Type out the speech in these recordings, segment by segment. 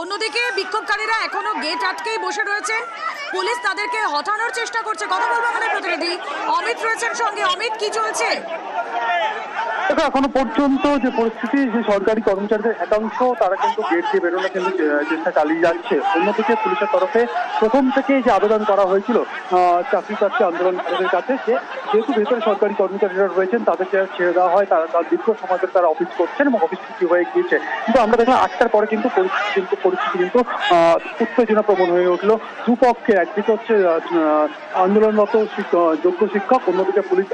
অন্যদিকে বিক্ষোভকারীরা এখনও গেট আটকেই বসে রয়েছেন। পুলিশ তাদেরকে হটানোর চেষ্টা করছে। কথা বলব আমাদের প্রতিনিধি। অমিত রয়েছেন সঙ্গে। অমিত, কি চলছে? দেখো, এখনও পর্যন্ত যে পরিস্থিতি, যে সরকারি কর্মচারীদের একাংশ, তারা কিন্তু গেট দিয়ে বেরোনোর কিন্তু চেষ্টা চালিয়ে যাচ্ছে। অন্যদিকে পুলিশের তরফে প্রথম থেকেই যে আবেদন করা হয়েছিল চাকরি প্রার্থী আন্দোলনকারীদের কাছে যে যেহেতু ভেতরে সরকারি কর্মচারীরা রয়েছেন তাদেরকে ছেড়ে দেওয়া হয়, তারা তার দীর্ঘ সময় ধরে তারা অফিস করছেন এবং অফিস ছুটি হয়ে গিয়েছে। কিন্তু আমরা দেখলাম আটটার পরে কিন্তু পরিস্থিতি কিন্তু পরিস্থিতি কিন্তু উত্তেজনা প্রবণ হয়ে উঠল। দুপক্ষে একদিকে হচ্ছে আন্দোলনরত যোগ্য শিক্ষক, অন্যদিকে পুলিশ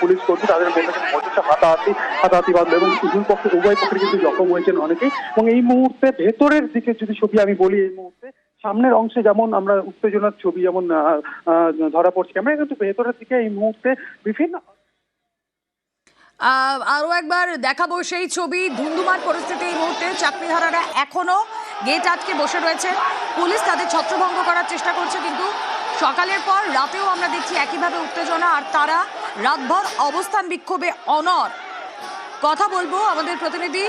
পুলিশ কর্মী, তাদের মধ্যে হাতাহাতি হাতাহাতি বাঁধলো এবং দুই পক্ষে উভয় পক্ষে কিন্তু জখম হয়েছেন অনেকেই। এবং এই মুহূর্তে ভেতরের দিকে যদি ছবি আমি বলি এই মুহূর্তে সামনের অংশে যেমন আমরা উত্তেজনার ছবি যেমন ধরা পড়ছে আমরা কিন্তু ভেতরের দিকে এই মুহূর্তে বিভিন্ন আহ, আরও একবার দেখাবো সেই ছবি। ধুন্ধুমার পরিস্থিতি এই মুহূর্তে চাকরিহারারা এখনও গেট আটকে বসে রয়েছে। পুলিশ তাদের ছত্রভঙ্গ করার চেষ্টা করছে কিন্তু সকালের পর রাতেও আমরা দেখছি একইভাবে উত্তেজনা আর তারা রাতভর অবস্থান বিক্ষোভে অনর কথা বলব। আমাদের প্রতিনিধি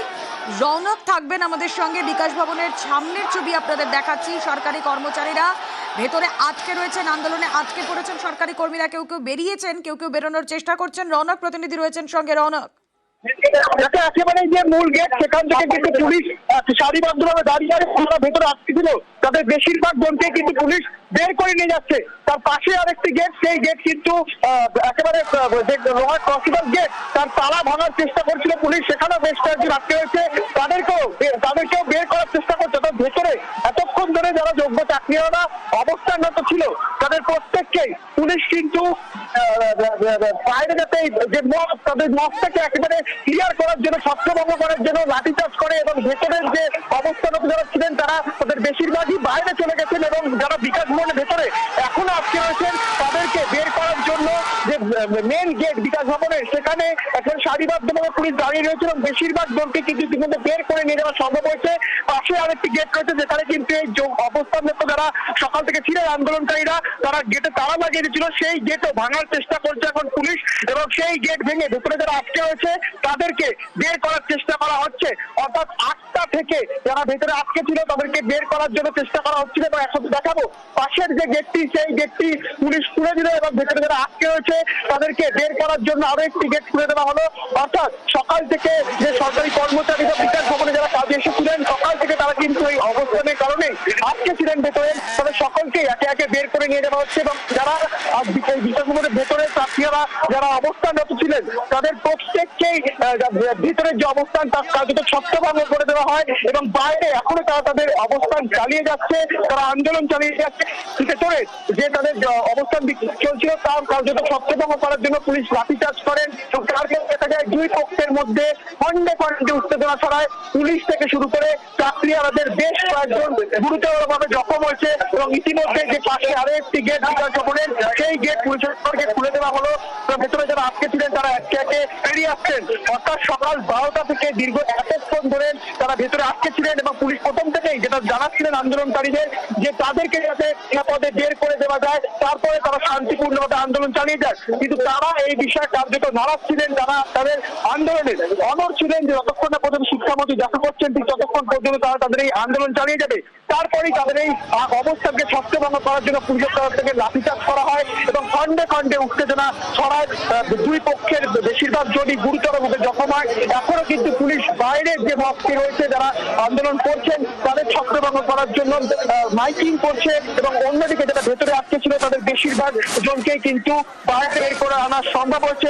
রৌনক থাকবেন আমাদের সঙ্গে। বিকাশ ভবনের সামনের ছবি আপনাদের দেখাচ্ছি। সরকারি কর্মচারীরা ভেতরে আটকে রয়েছেন, আন্দোলনে আটকে পড়েছেন। সরকারি কর্মীরা কেউ কেউ বেরিয়েছেন, কেউ কেউ বেরোনোর চেষ্টা করছেন। রৌনক, প্রতিনিধি রয়েছেন সঙ্গে। রৌনক। কিন্তু পুলিশ সারিবদ্ধভাবে দাঁড়িয়ে ভেতরে আটকে ছিল। তাদের বেশিরভাগ জনকে কিন্তু পুলিশ বের করে নিয়ে যাচ্ছে। তার পাশে আরেকটি গেট সেই গেট কিন্তু একেবারে লোহার ক্রসিবল গেট তার তালা ভাঙার চেষ্টা করছিল পুলিশ। সেখানেও বেশ কয়েকজন আটকে রয়েছে। তাদেরকেও তাদেরকেও বের করার চেষ্টা করছে। তার ভেতরে এতক্ষণ ধরে যারা যোগ্য চাকরিরা অবস্থানরত ছিল, তাদের প্রত্যেককেই পুলিশ কিন্তু বাইরে যাতে যে তাদের মতটাকে একেবারে ক্লিয়ার করার জন্য, ছত্রভঙ্গ করার জন্য লাঠিচার্জ করে এবং ভেতরের যে অবস্থানত যারা ছিলেন, তারা তাদের বেশিরভাগই বাইরে চলে গেছেন এবং যারা বিকাশ ভবনের ভেতরে। এখনও আটকে রয়েছেন তাদেরকে বের করার জন্য যে মেন গেট বিকাশ ভবনের, সেখানে এখন সারিবদ্ধভাবে পুলিশ দাঁড়িয়ে রয়েছে এবং বেশিরভাগ জনকে কিন্তু ইতিমধ্যে বের করে নিয়ে যাওয়া সম্ভব হয়েছে। পাশে আরেকটি গেট রয়েছে, যেখানে কিন্তু এই যোগ- অবস্থানরত যারা সকাল থেকে ছিলেন আন্দোলনকারীরা, তারা গেটে তালা লাগিয়ে দিয়েছিল। সেই গেটও ভাঙার চেষ্টা করছে এখন পুলিশ এবং সেই গেট ভেঙে ভেতরে যারা আটকে রয়েছে, তাদেরকে বের করার চেষ্টা করা হচ্ছে। অর্থাৎ আটটা থেকে যারা ভেতরে আটকে ছিল, তাদেরকে বের করার জন্য চেষ্টা করা হচ্ছিল এবং একসাথে দেখাবো পাশের যে গেটটি সেই গেটটি পুলিশ খুলে দিল এবং ভেতরে যারা আটকে রয়েছে, তাদেরকে বের করার জন্য আরও একটি গেট খুলে দেওয়া হলো। অর্থাৎ সকাল থেকে যে সরকারি কর্মচারী বা বিকাশ ভবনে যারা কাজে এসেছিলেন সকাল থেকে তারা কিন্তু এই অবস্থানের কারণে আটকে ছিলেন ভেতরে। তাদের সকলকে একে একে বের করে নিয়ে যাওয়া হচ্ছে এবং যারা আজ বি- এই বিকাশ ভবনের ভেতরে প্রার্থীরা যারা অবস্থানরত ছিলেন, তাদের প্রত্যেককেই ভিতরের যে অবস্থান, তার কার্যত ছত্রভঙ্গ করে দেওয়া হয় এবং বাইরে এখনও তারা তাদের অবস্থান চালিয়ে যাচ্ছে, তারা আন্দোলন চালিয়ে যাচ্ছে। ভেতরে যে তাদের অবস্থান চলছিল, তার কার্যত ছত্রভঙ্গ করার জন্য পুলিশ লাঠিচার্জ করেন এবং তার ক্ষেত্রে দেখা যায় দুই পক্ষের মধ্যে খন্ডে খন্ডে উত্তেজনা ছড়ায়। পুলিশ থেকে শুরু করে চাকরিয়ালাদের বেশ কয়েকজন গুরুতরভাবে জখম হয়েছে এবং ইতিমধ্যে যে পাশে আরও একটি গেট বিকাশ ভবনের সেই গেট পুলিশের খুলে দেওয়া হলো। ভেতরে যারা আটকে ছিলেন, তারা একে একে বেরিয়ে আসছেন। অর্থাৎ সকাল বারোটা থেকে দীর্ঘ এতক্ষণ ধরে তারা ভেতরে আটকে ছিলেন এবং পুলিশ প্রথম থেকেই যেটা জানাচ্ছিলেন আন্দোলনকারীদের, যে তাদেরকে যাতে নিরাপদে বের করে দেওয়া যায়, তারপরে তারা শান্তিপূর্ণভাবে আন্দোলন চালিয়ে যায় কিন্তু তারা এই বিষয়ে কার্যত নারাজ ছিলেন, তারা তাদের আন্দোলনের অনর ছিলেন যে যতক্ষণ না পর্যন্ত শিক্ষামন্ত্রী দেখা করছেন, ঠিক ততক্ষণ পর্যন্ত তারা তাদের এই আন্দোলন চালিয়ে যাবে। তারপরেই তাদের এই আহ, অবস্থানকে ছত্রভঙ্গ করার জন্য পুলিশের তরফ থেকে লাঠিচার্জ করা হয় এবং খন্ডে খন্ডে উত্তেজনা ছড়ায় দুই পক্ষের বেশিরভাগ জনই গুরুতরভাবে জখম হয়। এখনও কিন্তু পুলিশ বাইরের যে ভক্তি রয়েছে যারা আন্দোলন করছেন তাদের ছত্রভঙ্গ করার জন্য মাইকিং করছে এবং অন্যদিকে যারা ভেতরে আটকে ছিল তাদের বেশিরভাগ জনকেই কিন্তু বাইরে বের করে আনা সম্ভব হচ্ছে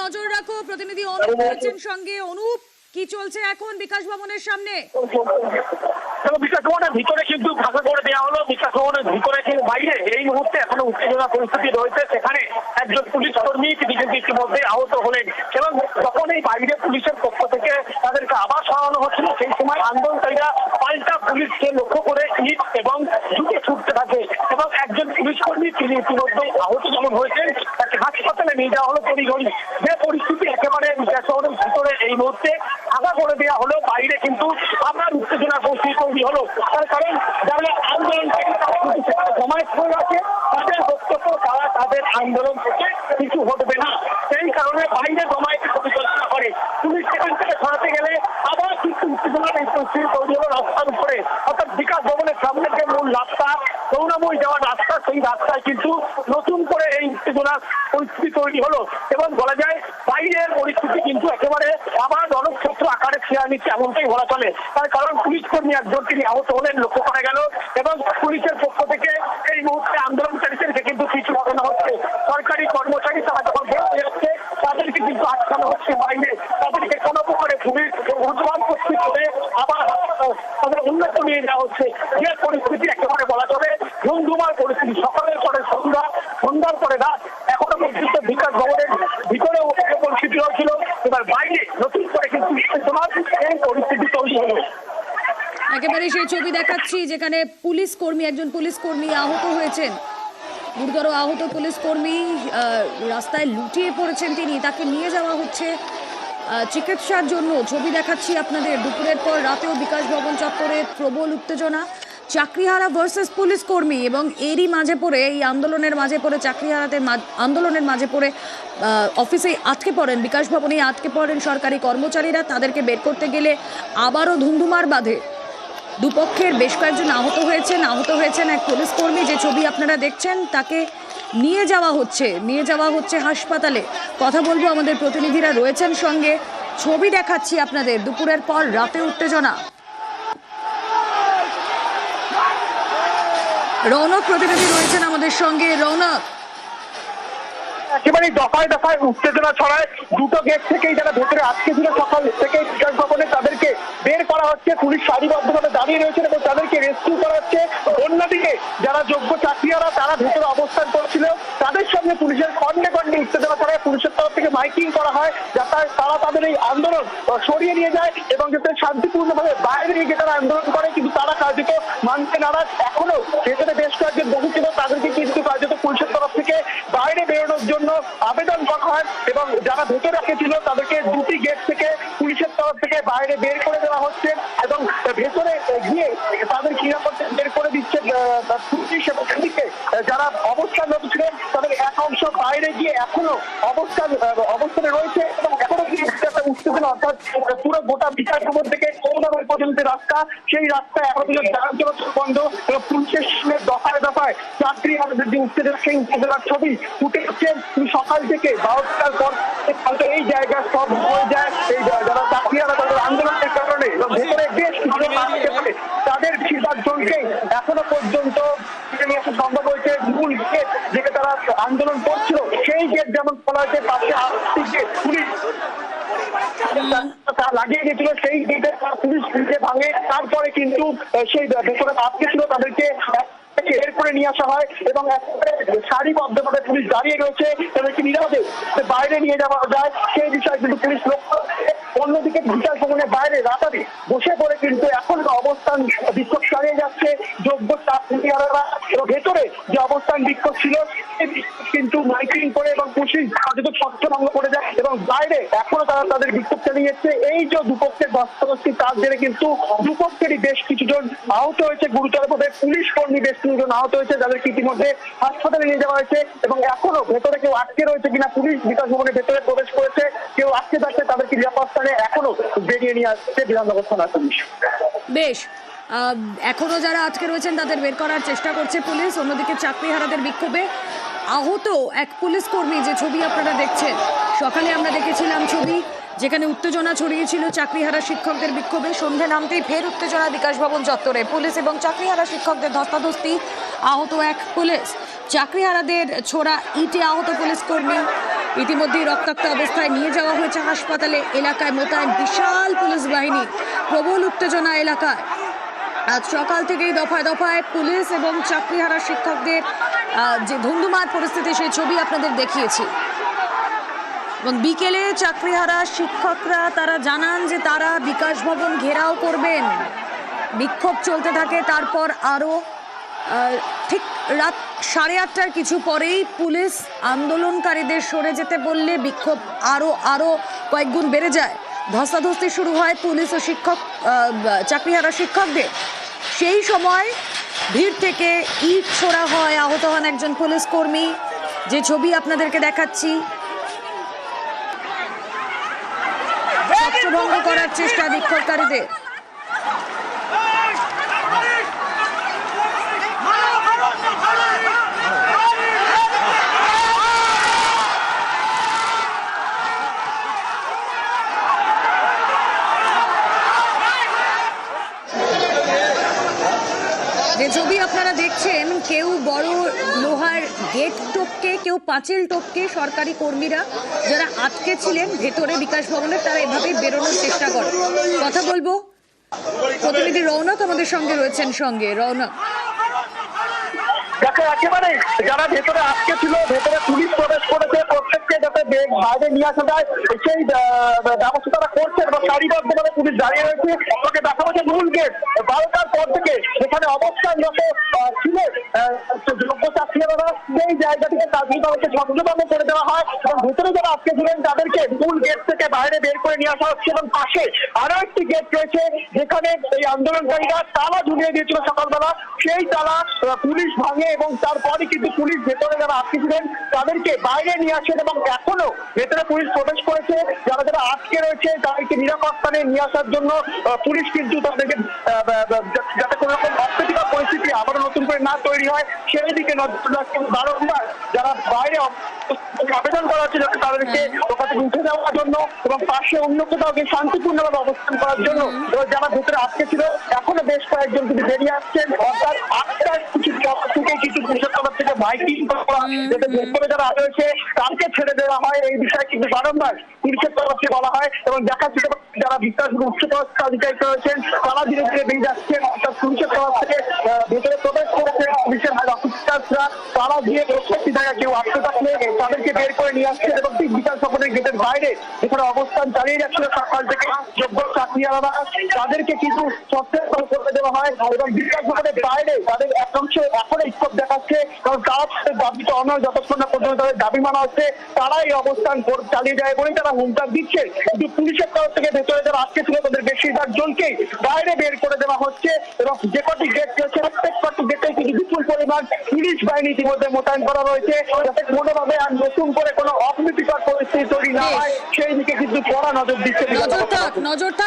নজর রাখো প্রতিনিধি অনুপ সঙ্গে অনুপ। কি চলছে এখন বিকাশ ভবনের সামনে? বিকাশ ভবনের ভিতরে কিন্তু করে দেওয়া হলো। বিকাশ ভবনের ভিতরে কিন্তু বাইরে এই মুহূর্তে এখনও উত্তেজনা পরিস্থিতি রয়েছে। সেখানে একজন পুলিশ কর্মী ইতিমধ্যে আহত হলেন এবং যখন এই বাইরে পুলিশের পক্ষ থেকে তাদেরকে আবার সরানো হচ্ছিল, সেই সময় আন্দোলনকারীরা পাল্টা পুলিশকে লক্ষ্য করে ইট এবং জুটে ছুটতে থাকে এবং একজন পুলিশ কর্মী তিনি ইতিমধ্যে আহত যেমন হয়েছেন, তাকে হাসপাতালে নিয়ে যাওয়া হলো তড়িঘড়ি যে পরিস্থিতি একেবারে বিকাশ ভবনের ভিতরে এই মুহূর্তে ফাঁকা করে দেওয়া হলো বাইরে কিন্তু আবার উত্তেজনা পরিস্থিতি তৈরি হলো। তার কারণ যারা আন্দোলন জমায়েত হয়ে আছে, তাদের বক্তব্য, তারা তাদের আন্দোলন থেকে যাওয়ার রাস্তা, সেই রাস্তায় কিন্তু নতুন করে এই উত্তেজনার পরিস্থিতি তৈরি হলো। এবং বলা যায়, বাইরের পরিস্থিতি কিন্তু একেবারে আবার রণক্ষেত্র আকারে ফিরে নিচ্ছে এমনটাই বলা চলে। তার কারণ পুলিশ কর্মী একজন তিনি আহত হলেন, লক্ষ্য করা গেল। এবং পুলিশের পক্ষ থেকে এই মুহূর্তে আন্দোলনকারীদের কিন্তু কিছু ঘটনা হচ্ছে। সরকারি কর্মচারী তারা যখন বেরোতে যাচ্ছে, তাদেরকে কিন্তু আটকানো হচ্ছে বাইরে। তাদেরকে কোনো প্রকারে ভূমির উদ্যমান হলে আবার তাদের উন্নত নিয়ে যাওয়া হচ্ছে। যে পরিস্থিতি সকালের পরে সন্ধ্যা, সন্ধ্যার পরে রাত। এখনও পর্যন্ত বিকাশ ভবনের পরিস্থিতি হয়েছিল। এবার বাইরে নতুন করে কিন্তু তোমার পরিস্থিতি তৈরি হলো। একেবারে সেই ছবি দেখাচ্ছি যেখানে পুলিশ কর্মী, একজন পুলিশ কর্মী আহত হয়েছেন। গুরুতর আহত পুলিশ কর্মী রাস্তায় লুটিয়ে পড়েছেন তিনি। তাকে নিয়ে যাওয়া হচ্ছে চিকিৎসার জন্য। ছবি দেখাচ্ছি আপনাদের। দুপুরের পর রাতেও বিকাশ ভবন চত্বরে প্রবল উত্তেজনা। চাকরিহারা ভার্সেস পুলিশ কর্মী এবং এরই মাঝে পড়ে, এই আন্দোলনের মাঝে পড়ে চাকরিহারাতে আন্দোলনের মাঝে পড়ে অফিসে আটকে পড়েন, বিকাশ ভবনে আটকে পড়েন সরকারি কর্মচারীরা। তাদেরকে বের করতে গেলে আবারও ধুমধুমার বাঁধে। দুপক্ষের বেশ কয়েকজন আহত হয়েছেন। আহত হয়েছেন এক পুলিশ কর্মী। যে ছবি আপনারা দেখছেন, তাকে নিয়ে যাওয়া হচ্ছে। নিয়ে যাওয়া হচ্ছে হাসপাতালে। কথা বলব আমাদের প্রতিনিধিরা রয়েছেন সঙ্গে। ছবি দেখাচ্ছি আপনাদের। দুপুরের পর রাতে উত্তেজনা। রৌনক প্রতিনিধি রয়েছেন আমাদের সঙ্গে। রৌনক একেবারে দফায় দফায় উত্তেজনা ছড়ায়। দুটো গেট থেকেই যারা ভেতরে আজকে ছিল, সকাল থেকে বিকাশ ভবনে তাদেরকে বের করা হচ্ছে। পুলিশ সারিবদ্ধভাবে দাঁড়িয়ে রয়েছেন এবং তাদেরকে রেস্কিউ করা হচ্ছে। অন্যদিকে যারা যোগ্য চাকরিয়ারা, তারা ভেতরে অবস্থান করছিল। তাদের সঙ্গে পুলিশের খন্ডে খন্ডে উত্তেজনা ছড়ায়। পুলিশের তরফ থেকে মাইকিং করা হয়, যাতে তারা তাদের এই আন্দোলন সরিয়ে নিয়ে যায় এবং যাতে শান্তিপূর্ণভাবে বাইরে গিয়ে তারা আন্দোলন করে। কিন্তু তারা কার্যত মানতে নারাজ এখনও ভেতরে বেশ কয়েকজন বহু ছিল তাদেরকে কিন্তু কার্যত পুলিশের তরফ থেকে বাইরে বেরোনোর জন্য আবেদন করা হয় এবং যারা ভেতরে রেখেছিল তাদেরকে দুটি গেট থেকে, পুলিশের তরফ থেকে বাইরে বের করে দেওয়া হচ্ছে এবং ভেতরে গিয়ে তাদের নিরাপত্তা বের করে দিচ্ছে পুলিশ এবং সেদিকে যারা অবস্থানরত ছিলেন, তাদের এক অংশ বাইরে গিয়ে এখনও অবস্থান অবস্থানে রয়েছে এবং উত্তেজনা, অর্থাৎ পুরো গোটা বিচার খবর থেকে কৌনাবাই পর্যন্ত রাস্তা, সেই রাস্তা এখন পর্যন্ত যান চলাচল বন্ধ। পুলিশের সঙ্গে দফায় দফায় চাকরি আমাদের যে উত্তেজনা, সেই উত্তেজনার ছবি ফুটে উঠছে। সকাল থেকে বারোটার পর হয়তো এই জায়গা সব হয়ে যায় এই যারা চাকরিয়ারা তাদের আন্দোলনের কারণে ভেতরে বেশ পারে তাদের বেশিরভাগ জনকেই এখনও পর্যন্ত নিয়ে আসা সম্ভব হয়েছে। মূল গেট যেটা তারা আন্দোলন করছিল, সেই গেট যেমন খোলা হয়েছে পাশে আরেকটি গেট পুলিশ লাগিয়ে সেই গেটে পুলিশ নিজে ভাঙে। তারপরে কিন্তু সেই ভেতরে আটকে ছিল তাদেরকে বের করে নিয়ে আসা হয় এবং একেবারে সারিবদ্ধভাবে পুলিশ দাঁড়িয়ে রয়েছে, তাদেরকে নিরাপদে বাইরে নিয়ে যাওয়া যায়, সেই বিষয়ে কিন্তু পুলিশ লক্ষ্য অন্যদিকে বিচার ভবনের বাইরে রাতারি বসে পড়ে কিন্তু এখন অবস্থান বিক্ষোভ চালিয়ে যাচ্ছে, যোগ্য চাকরিহারা এবং ভেতরে যে অবস্থান বিক্ষোভ ছিল কিন্তু মাইকিং করে এবং পুলিশ কার্যত ছত্রভঙ্গ করে এবং বাইরে এখনও তারা তাদের বিক্ষোভ চালিয়ে যাচ্ছে এই যে দুপক্ষের বাস্তবস্তি তার জেরে কিন্তু দুপক্ষেরই বেশ কিছুজন আহত হয়েছে। গুরুতরভাবে পুলিশ কর্মী বেশ কিছুজন আহত হয়েছে, যাদেরকে ইতিমধ্যে হাসপাতালে নিয়ে যাওয়া হয়েছে এবং এখনও ভেতরে কেউ আটকে রয়েছে কিনা পুলিশ বিকাশ ভবনের ভেতরে প্রবেশ করেছে। কেউ আটকে থাকছে, তাদেরকে নিরাপদ স্থানে এখনও বেরিয়ে নিয়ে আসছে বিধাননগর থানা পুলিশ। বেশ এখনও যারা আটকে রয়েছেন তাদের বের করার চেষ্টা করছে পুলিশ। অন্যদিকে চাকরিহারাদের বিক্ষোভে আহত এক পুলিশ কর্মী, যে ছবি আপনারা দেখছেন। সকালে আমরা দেখেছিলাম ছবি, যেখানে উত্তেজনা ছড়িয়েছিল চাকরিহারা শিক্ষকদের বিক্ষোভে। সন্ধে নামতেই ফের উত্তেজনা বিকাশ ভবন চত্বরে। পুলিশ এবং চাকরিহারা শিক্ষকদের ধস্তাধস্তি, আহত এক পুলিশ। চাকরিহারাদের ছোড়া ইটে আহত পুলিশ কর্মী, ইতিমধ্যেই রক্তাক্ত অবস্থায় নিয়ে যাওয়া হয়েছে হাসপাতালে। এলাকায় মোতায়েন বিশাল পুলিশ বাহিনী, প্রবল উত্তেজনা এলাকায়। আজ সকাল থেকেই দফায় দফায় পুলিশ এবং চাকরিহারা শিক্ষকদের যে ধুন্ধুমার পরিস্থিতি, সেই ছবি আপনাদের দেখিয়েছি। এবং বিকেলে চাকরিহারা শিক্ষকরা, তারা জানান যে তারা বিকাশ ভবন ঘেরাও করবেন। বিক্ষোভ চলতে থাকে, তারপর আরও ঠিক রাত সাড়ে আটটার কিছু পরেই পুলিশ আন্দোলনকারীদের সরে যেতে বললে বিক্ষোভ আরও আরও কয়েকগুণ বেড়ে যায়। ধস্তাধস্তি শুরু হয় পুলিশ ও শিক্ষক চাকরিহারা শিক্ষকদের। সেই সময় ভিড় থেকে ইট ছোড়া হয়, আহত হন একজন পুলিশ কর্মী। যে ছবি আপনাদেরকে দেখাচ্ছি ছত্রভঙ্গ করার চেষ্টা বিক্ষোভকারীদের যে ছবি আপনারা দেখছেন কেউ বড় লোহার গেট টপকে, কেউ পাঁচিল টপকে সরকারি কর্মীরা যারা আটকে ছিলেন ভেতরে বিকাশ ভবনে, তারা এভাবেই বেরোনোর চেষ্টা করে। কথা বলব? প্রতিনিধি রৌনক আমাদের সঙ্গে রয়েছেন সঙ্গে। রৌনক দেখো একেবারে যারা ভেতরে আটকে ছিল ভেতরে পুলিশ প্রবেশ করেছে প্রত্যেককে যাতে বাইরে নিয়ে আসা যায় সেই ব্যবস্থা তারা করছে এবং সারিবদ্ধভাবে পুলিশ দাঁড়িয়ে রয়েছে। ওকে দেখা যাচ্ছে মূল গেট বারোটার পর থেকে যেখানে অবস্থানরত আহ, যোগ্য চাকরিরা সেই জায়গা থেকে সংযোগ করে দেওয়া হয় এবং ভেতরে যারা আটকে ছিলেন তাদেরকে মূল গেট থেকে বাইরে বের করে নিয়ে আসা হচ্ছে এবং পাশে আরও একটি গেট রয়েছে যেখানে এই আন্দোলনকারীরা তালা ঝুলিয়ে দিয়েছিল সকালবেলা। সেই তালা পুলিশ ভাঙে এবং তারপরে কিন্তু পুলিশ ভেতরে যারা আটকে ছিলেন, তাদেরকে বাইরে নিয়ে আসেন এবং এখনও ভেতরে পুলিশ প্রবেশ করেছে। যারা যারা আটকে রয়েছে, তাদেরকে নিরাপদ স্থানে নিয়ে আসার জন্য পুলিশ কিন্তু তাদেরকে যাতে কোনো রকম অপ্রীতিকর পরিস্থিতি আবারও করে না তৈরি হয়, সেই দিকে নজর রাখছেন বারংবার যারা বাইরে আবেদন করা হচ্ছে যাতে তাদেরকে ওখান উঠে যাওয়ার জন্য এবং পাশে অন্য কোথাও গিয়ে শান্তিপূর্ণভাবে অবস্থান করার জন্য যারা ভেতরে আটকে ছিল, এখনও বেশ কয়েকজন কিন্তু বেরিয়ে আসছেন। অর্থাৎ আটটার কিছু পর থেকে কিছু পুলিশের তরফ থেকে মাইকিং করা যাতে ভেতরে যারা রয়েছে তাদেরকে ছেড়ে দেওয়া হয়। এই বিষয়ে কিন্তু বারংবার পুলিশের তরফ থেকে বলা হয় এবং দেখা যাচ্ছে যারা বিশ্বাস উচ্চপদস্থ আধিকারিক রয়েছেন, তারা ধীরে ধীরে বেরিয়ে যাচ্ছেন। অর্থাৎ পুলিশের তরফ থেকে ভেতরে প্রবেশ করেছে পুলিশের অফিসার্সরা তারা গিয়ে প্রত্যেকটি জায়গায় কেউ আটকে থাকলে তাদেরকে বের করে নিয়ে আসছেন এবং ঠিক বিকাশ ভবনের গেটের বাইরে যেখানে অবস্থান চালিয়ে যাচ্ছিল সকাল থেকে যোগ্য চাকরিয়ারা তাদেরকে কিছু সচেতন করে দেওয়া হয় এবং বিকাশ ভবনের বাইরে তাদের একাংশ এখনও বিক্ষোভ দেখাচ্ছে কারণ তারা তাদের দাবিতে অনয় যতক্ষণ না পর্যন্ত তাদের দাবি মানা হচ্ছে তারা এই অবস্থান চালিয়ে যায় বলে তারা হুমকার দিচ্ছে। কিন্তু পুলিশের তরফ থেকে ভেতরে যারা আটকে ছিল তাদের বেশিরভাগ জনকেই বাইরে বের করে দেওয়া হচ্ছে এবং যে কটি গেট রয়েছে প্রত্যেক কটি গেটে কিন্তু বিপুল পরিমাণ পুলিশ বাহিনী ইতিমধ্যে মোতায়েন করা রয়েছে যাতে কোনোভাবে আর নতুন করে কোনো অপ্রীতিকর পরিস্থিতি তৈরি না হয় সেই দিকে কিন্তু কড়া নজর দিচ্ছে নজর থাক নজর থাক।